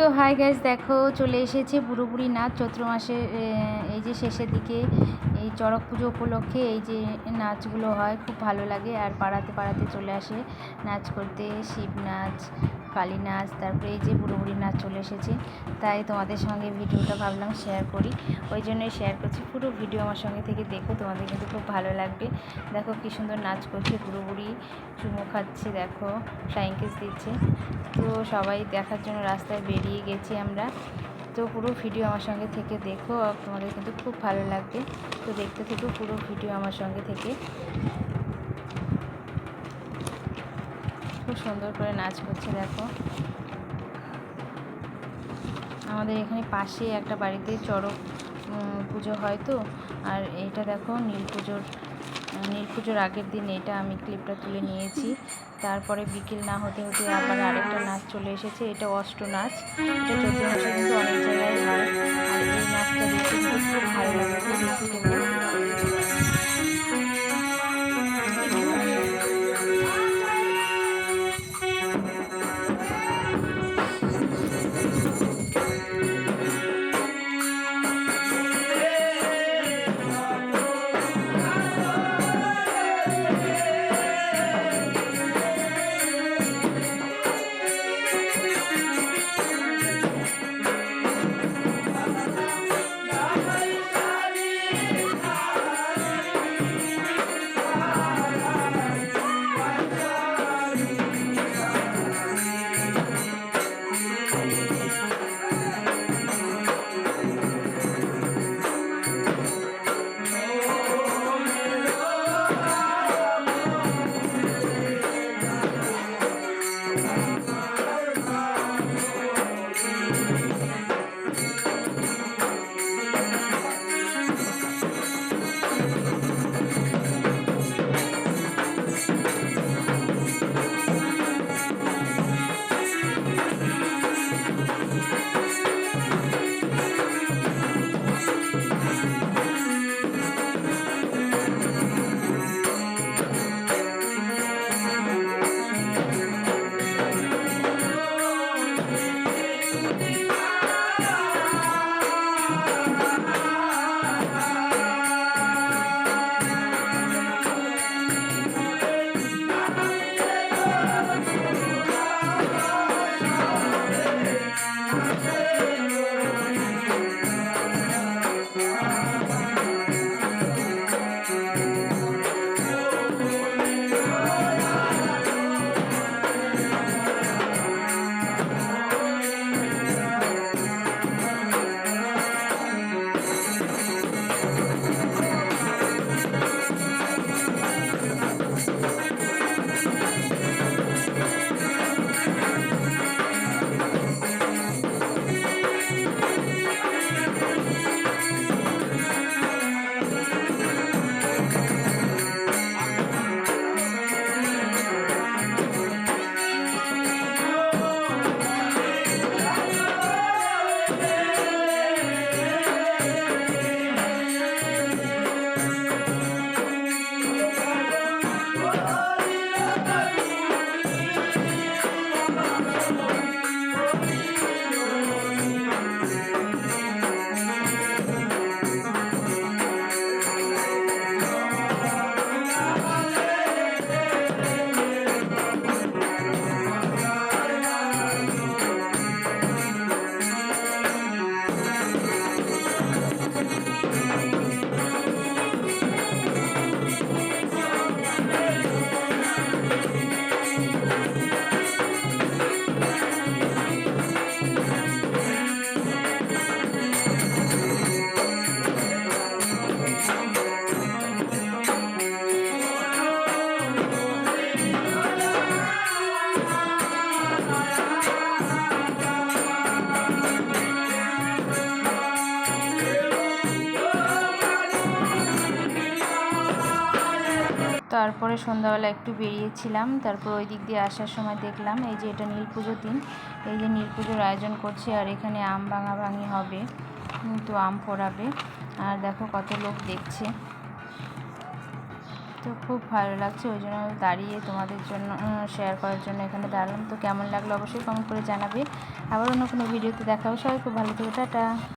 তো hi guys দেখো চলে এসেছে পুরোপুরি নাচ চৈত্র মাসের এই যে শেষের দিকে। এই চড়ক পুজো উপলক্ষে এই যে নাচগুলো হয়, খুব ভালো লাগে। আর পাড়াতে পাড়াতে চলে আসে নাচ করতে শিব নাচ কালী নাচ তারপরে এই যে পুরোপুরি নাচ চলে এসেছে, তাই তোমাদের সঙ্গে ভিডিওটা ভাবলাম শেয়ার করি। ওই জন্যই শেয়ার করছি, পুরো ভিডিও আমার সঙ্গে থেকে দেখো, তোমাদের কিন্তু খুব ভালো লাগবে। দেখো কী সুন্দর নাচ করছে পুরোপুরি চুমো খাচ্ছে, দেখো ফ্লাইং কিস দিচ্ছে। তো সবাই দেখার জন্য রাস্তায় বেরিয়ে গেছি আমরা। তো পুরো ভিডিও আমার সঙ্গে থেকে দেখো, তোমাদের কিন্তু খুব ভালো লাগবে। তো দেখতে থেকো পুরো ভিডিও আমার সঙ্গে থেকে খুব সুন্দর করে নাচ করছে, দেখো। আমাদের এখানে পাশে একটা বাড়িতে চড়ক পুজো হয় তো। আর এইটা দেখো, নীল পুজোর নীল পুজোর আগের দিন এটা আমি ক্লিপটা তুলে নিয়েছি। তারপরে বিকেল না হতে হতে আবার আরেকটা নাচ চলে এসেছে, এটা অষ্ট নাচ। এটা চৈত্র মাসে কিন্তু অনেক জায়গায় হয়। আর এই নাচটা দেখতে খুব ভালো লাগে তারপরে সন্ধ্যাবেলা একটু বেরিয়েছিলাম তারপর ওই দিক দিয়ে আসার সময় দেখলাম এই যে এটা নীল পুজোর দিন এই যে নীল পুজোর আয়োজন করছে আর এখানে আম ভাঙাভাঙি হবে উম, তো আম ফোড়াবে আর দেখো কত লোক দেখছে। তো খুব ভালো লাগছে ওই জন্য দাঁড়িয়ে তোমাদের জন্য শেয়ার করার জন্য এখানে দাঁড়ালাম। তো কেমন লাগল অবশ্যই কমেন্ট করে জানাবে। আবার অন্য কোনো ভিডিওতে দেখাবো সবাই খুব ভালো থেকো টাটা।